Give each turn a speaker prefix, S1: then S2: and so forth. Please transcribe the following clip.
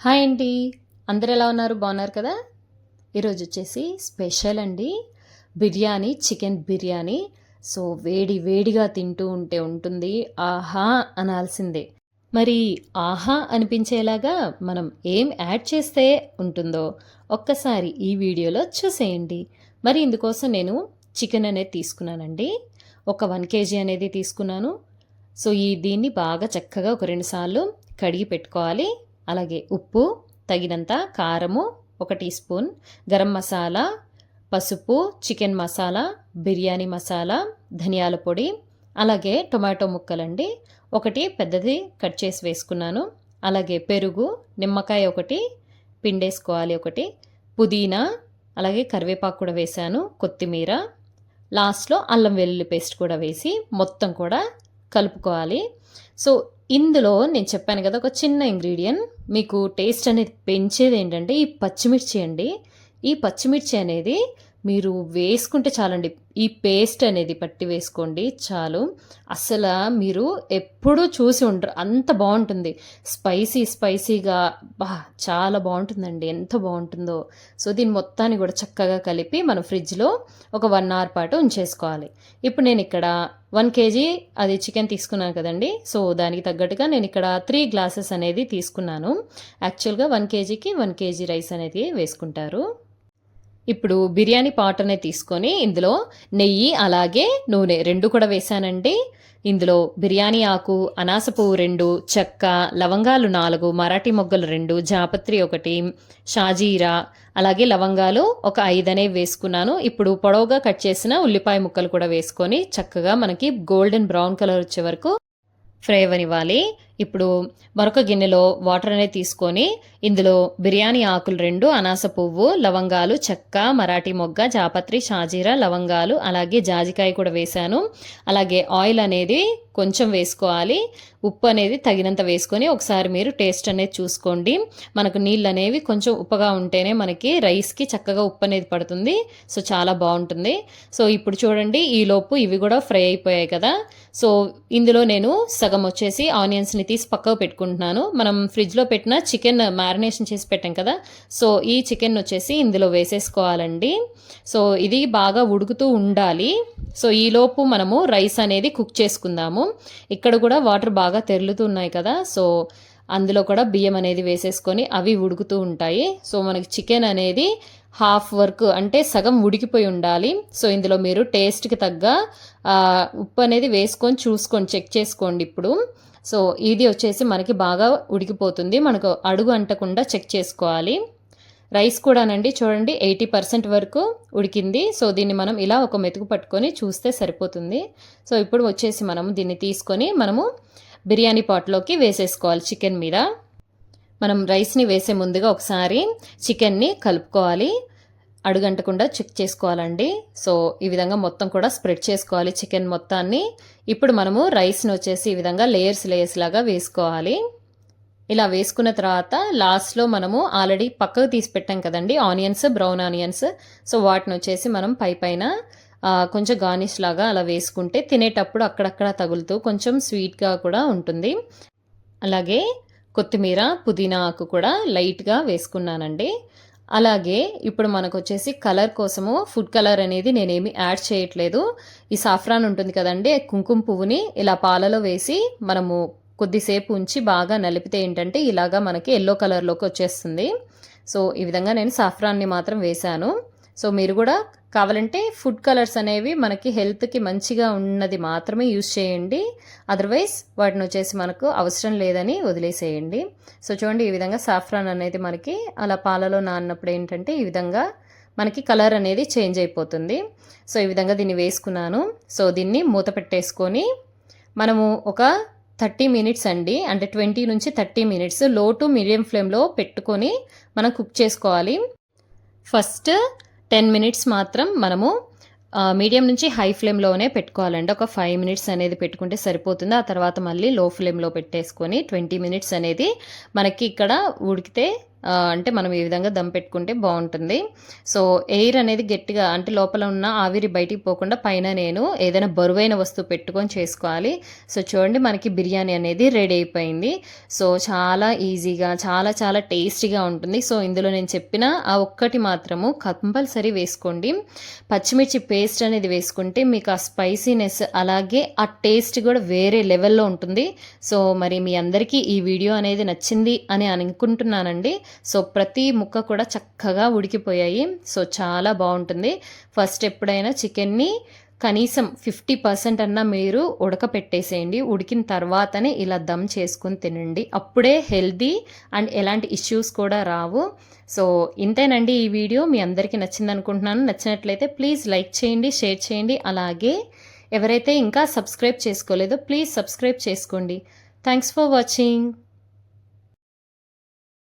S1: Hi అండి. అందరు ఎలా ఉన్నారు? బాగున్నారు కదా? ఈరోజు వచ్చేసి స్పెషల్ అండి. బిర్యానీ చికెన్ బిర్యానీ. సో వేడి వేడిగా తింటూ ఉంటే ఉంటుంది. ఆహా అనాల్సిందే. మరి ఆహా అనిపించేలాగా మనం ఏం యాడ్ చేస్తే ఉంటుందో ఒక్కసారి ఈ వీడియోలో చూసేయండి. మరి ఇందుకోసం నేను చికెన్ అనేది తీసుకున్నానండి. ఒక వన్ కేజీ అనేది తీసుకున్నాను. సో ఈ దీన్ని బాగా చక్కగా ఒక రెండు సార్లు కడిగి పెట్టుకోవాలి. అలాగే ఉప్పు తగినంత కారము ఒక టీ స్పూన్ గరం మసాలా పసుపు చికెన్ మసాలా బిర్యానీ మసాలా ధనియాల పొడి అలాగే టొమాటో ముక్కలండి. ఒకటి పెద్దది కట్ చేసి వేసుకున్నాను. అలాగే పెరుగు నిమ్మకాయ ఒకటి పిండేసుకోవాలి ఒకటి పుదీనా అలాగే కరివేపాకు కూడా వేశాను కొత్తిమీర. లాస్ట్లో అల్లం వెల్లుల్లి పేస్ట్ కూడా వేసి మొత్తం కూడా కలుపుకోవాలి. సో ఇందులో నేను చెప్పాను కదా ఒక చిన్న ఇంగ్రీడియంట్. మీకు టేస్ట్ అనేది పెంచేది ఏంటంటే ఈ పచ్చిమిర్చి అండి. ఈ పచ్చిమిర్చి అనేది మీరు వేసుకుంటే చాలండి. ఈ పేస్ట్ అనేది పట్టి వేసుకోండి చాలు. అసలు మీరు ఎప్పుడూ చూసి ఉండరు. అంత బాగుంటుంది. స్పైసీ స్పైసీగా బా చాలా బాగుంటుందండి. ఎంత బాగుంటుందో. సో దీని మొత్తాన్ని కూడా చక్కగా కలిపి మనం ఫ్రిడ్జ్లో ఒక వన్ అవర్ పాటు ఉంచేసుకోవాలి. ఇప్పుడు నేను ఇక్కడ వన్ కేజీ అది చికెన్ తీసుకున్నాను కదండి. సో దానికి తగ్గట్టుగా నేను ఇక్కడ త్రీ గ్లాసెస్ అనేది తీసుకున్నాను. యాక్చువల్గా వన్ కేజీకి వన్ కేజీ రైస్ అనేది వేసుకుంటారు. ఇప్పుడు బిర్యానీ పాట్ అనేది తీసుకొని ఇందులో నెయ్యి అలాగే నూనె రెండు కూడా వేసానండి ఇందులో బిర్యానీ ఆకు అనాస పువ్వు రెండు చెక్క లవంగాలు నాలుగు మరాఠీ మొగ్గలు రెండు జాపత్రి ఒకటి షాజీరా అలాగే లవంగాలు ఒక ఐదు అనేవి వేసుకున్నాను. ఇప్పుడు పొడవుగా కట్ చేసిన ఉల్లిపాయ ముక్కలు కూడా వేసుకొని చక్కగా మనకి గోల్డెన్ బ్రౌన్ కలర్ వచ్చే వరకు ఫ్రై అవ్వనివ్వాలి ఇప్పుడు మరొక గిన్నెలో వాటర్ అనేది తీసుకొని ఇందులో బిర్యానీ ఆకులు రెండు అనాస పువ్వు లవంగాలు చెక్క మరాఠీ మొగ్గ జాపత్రి షాజీరా లవంగాలు అలాగే జాజికాయ కూడా వేశాను. అలాగే ఆయిల్ అనేది కొంచెం వేసుకోవాలి. ఉప్పు అనేది తగినంత వేసుకొని ఒకసారి మీరు టేస్ట్ అనేది చూసుకోండి. మనకు నీళ్ళు అనేవి కొంచెం ఉప్పగా ఉంటేనే మనకి రైస్కి చక్కగా ఉప్పు అనేది పడుతుంది. సో చాలా బాగుంటుంది. సో ఇప్పుడు చూడండి ఈలోపు ఇవి కూడా ఫ్రై అయిపోయాయి కదా. సో ఇందులో నేను సగం వచ్చేసి ఆనియన్స్ని తీసి పక్కకు పెట్టుకుంటున్నాను. మనం ఫ్రిడ్జ్లో పెట్టిన చికెన్ మ్యారినేషన్ చేసి పెట్టాం కదా. సో ఈ చికెన్ వచ్చేసి ఇందులో వేసేసుకోవాలండి. సో ఇది బాగా ఉడుకుతూ ఉండాలి. సో ఈలోపు మనము రైస్ అనేది కుక్ చేసుకుందాము. ఇక్కడ కూడా వాటర్ బాగా తెరులుతున్నాయి కదా సో అందులో కూడా బియ్యం అనేది వేసేసుకొని అవి ఉడుకుతూ ఉంటాయి. సో మనకి చికెన్ అనేది హాఫ్ వర్క్ అంటే సగం ఉడికిపోయి ఉండాలి. సో ఇందులో మీరు టేస్ట్కి తగ్గ ఉప్పు అనేది వేసుకొని చూసుకొని చెక్ చేసుకోండి ఇప్పుడు. సో ఇది వచ్చేసి మనకి బాగా ఉడికిపోతుంది. మనకు అడుగు అంటకుండా చెక్ చేసుకోవాలి. రైస్ కూడానండి చూడండి ఎయిటీ పర్సెంట్ వరకు ఉడికింది. సో దీన్ని మనం ఇలా ఒక మెతుకు పట్టుకొని చూస్తే సరిపోతుంది. సో ఇప్పుడు వచ్చేసి మనము దీన్ని తీసుకొని మనము బిర్యానీ పాట్లోకి వేసేసుకోవాలి చికెన్ మీద. మనం రైస్ని వేసే ముందుగా ఒకసారి చికెన్ని కలుపుకోవాలి. అడుగంటకుండా చెక్ చేసుకోవాలండి. సో ఈ విధంగా మొత్తం కూడా స్ప్రెడ్ చేసుకోవాలి చికెన్ మొత్తాన్ని. ఇప్పుడు మనము రైస్ని వచ్చేసి ఈ విధంగా లేయర్స్ లేయర్స్ లాగా వేసుకోవాలి. ఇలా వేసుకున్న తర్వాత లాస్ట్లో మనము ఆల్రెడీ పక్కకు తీసి పెట్టాం కదండి ఆనియన్స్ బ్రౌన్ ఆనియన్స్ సో వాటిని వచ్చేసి మనం పై పైన కొంచెం గార్నిష్ లాగా అలా వేసుకుంటే తినేటప్పుడు అక్కడక్కడ తగులుతూ కొంచెం స్వీట్గా కూడా ఉంటుంది. అలాగే కొత్తిమీర పుదీనా ఆకు కూడా లైట్గా వేసుకున్నానండి. అలాగే ఇప్పుడు మనకు వచ్చేసి కలర్ కోసము ఫుడ్ కలర్ అనేది నేనేమి యాడ్ చేయట్లేదు. ఈ సాఫ్రాన్ ఉంటుంది కదండి కుంకుమ పువ్వుని ఇలా పాలలో వేసి మనము కొద్దిసేపు ఉంచి బాగా నలిపితే ఏంటంటే ఇలాగా మనకి ఎల్లో కలర్లోకి వచ్చేస్తుంది. సో ఈ విధంగా నేను సాఫ్రాన్ని మాత్రం వేశాను. సో మీరు కూడా కావాలంటే ఫుడ్ కలర్స్ అనేవి మనకి హెల్త్కి మంచిగా ఉన్నది మాత్రమే యూజ్ చేయండి. అదర్వైజ్ వాటిని వచ్చేసి మనకు అవసరం లేదని వదిలేసేయండి. సో చూడండి ఈ విధంగా సాఫ్రాన్ అనేది మనకి అలా పాలలో నాన్నప్పుడు ఏంటంటే ఈ విధంగా మనకి కలర్ అనేది చేంజ్ అయిపోతుంది. సో ఈ విధంగా దీన్ని వేసుకున్నాను. సో దీన్ని మూత పెట్టేసుకొని మనము ఒక థర్టీ మినిట్స్ అండి. అంటే ట్వంటీ నుంచి thirty minutes. Low to medium ఫ్లేమ్లో పెట్టుకొని మనం కుక్ చేసుకోవాలి. ఫస్ట్ టెన్ మినిట్స్ మాత్రం మనము మీడియం నుంచి హై ఫ్లేమ్లోనే పెట్టుకోవాలండి. ఒక ఫైవ్ మినిట్స్ అనేది పెట్టుకుంటే సరిపోతుంది. ఆ తర్వాత మళ్ళీ లో ఫ్లేమ్లో పెట్టేసుకొని ట్వంటీ మినిట్స్ అనేది మనకి ఇక్కడ ఉడికితే అంటే మనం ఈ విధంగా దమ్ పెట్టుకుంటే బాగుంటుంది. సో ఎయిర్ అనేది గట్టిగా అంటే లోపల ఉన్న ఆవిరి బయటికి పోకుండా పైన నేను ఏదైనా బరువైన వస్తువు పెట్టుకొని చేసుకోవాలి. సో చూడండి మనకి బిర్యానీ అనేది రెడీ అయిపోయింది. సో చాలా ఈజీగా చాలా చాలా టేస్టీగా ఉంటుంది. సో ఇందులో నేను చెప్పిన ఆ ఒక్కటి మాత్రము కంపల్సరీ వేసుకోండి. పచ్చిమిర్చి పేస్ట్ అనేది వేసుకుంటే మీకు ఆ స్పైసీనెస్ అలాగే ఆ టేస్ట్ కూడా వేరే లెవెల్లో ఉంటుంది. సో మరి మీ అందరికీ ఈ వీడియో అనేది నచ్చింది అని అనుకుంటున్నానండి. సో ప్రతి ముక్క కూడా చక్కగా ఉడికిపోయాయి. సో చాలా బాగుంటుంది. ఫస్ట్ ఎప్పుడైనా చికెన్ని కనీసం ఫిఫ్టీ పర్సెంట్ అన్నా మీరు ఉడకపెట్టేసేయండి. ఉడికిన తర్వాతనే ఇలా దమ్ చేసుకొని తినండి. అప్పుడే హెల్దీ అండ్ ఎలాంటి ఇష్యూస్ కూడా రావు. సో ఇంతేనండి ఈ వీడియో. మీ అందరికీ నచ్చింది అనుకుంటున్నాను. నచ్చినట్లయితే ప్లీజ్ లైక్ చేయండి షేర్ చేయండి. అలాగే ఎవరైతే ఇంకా సబ్స్క్రైబ్ చేసుకోలేదో ప్లీజ్ సబ్స్క్రైబ్ చేసుకోండి. Thanks for watching.